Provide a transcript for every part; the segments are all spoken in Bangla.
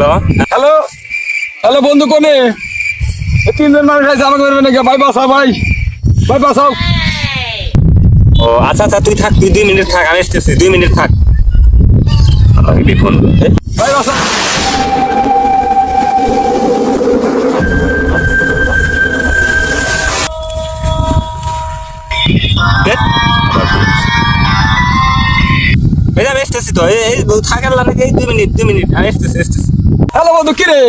হ্যালো হ্যালো হ্যালো বন্ধু কোনে? তিনজন মানুষ আছে আমাকে মেরবে নাকি? ভাই বাসা ভাই। ভাই বাসাও ও আচ্ছা আচ্ছা তুই থাক তুই দুই মিনিট থাক আমি এসতেছি দুই মিনিট থাক। আমি ফোন করতে ভাই বাঁচাও। আসতেছি তো এই থাকার লাগে এই দুই মিনিট দুই মিনিট আমি আসতেছি আসতেছি হ্যালো বন্ধু কিরে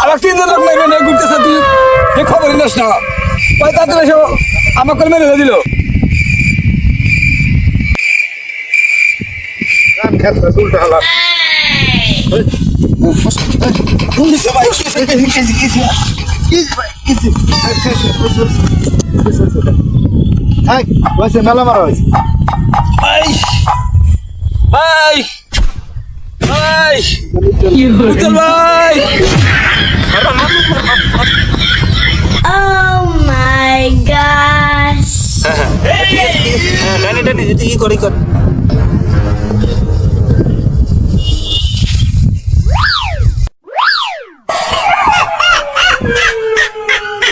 আর তিনজন লোক মেরবে না ঘুরতেছে তুই এই খবর নিস না ভাই তাড়াতাড়ি এসো আমাকে মেরে দিল মেলা মারা হয়েছে ভাই ভাই ভাই উজ্জ্বল ভাই Oh my gosh. ঠিক আছে ঠিক আছে হ্যাঁ ডানি ডানি তুই ই কর ই কর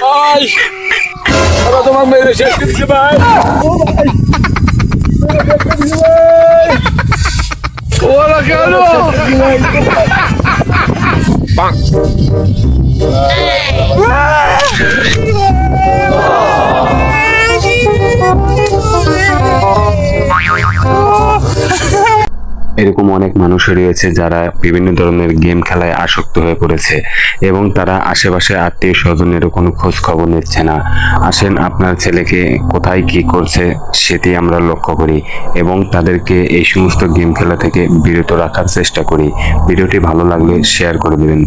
ভাই ওরা তোমার মেরে শেষ করে দিচ্ছে ভাই ও ভাই মেরে শেষ করে দিচ্ছে ভাই। ওরা কেন এরকম অনেক মানুষ রয়েছে যারা বিভিন্ন ধরনের গেম খেলায় আসক্ত হয়ে পড়েছে এবং তারা আশেপাশে আত্মীয় স্বজনের কোনো খোঁজ খবর নিচ্ছে না। আসেন, আপনার ছেলেকে কোথায় কি করছে সেটি আমরা লক্ষ্য করি এবং তাদেরকে এই সমস্ত গেম খেলা থেকে বিরত রাখার চেষ্টা করি। ভিডিওটি ভালো লাগলে শেয়ার করে দেবেন।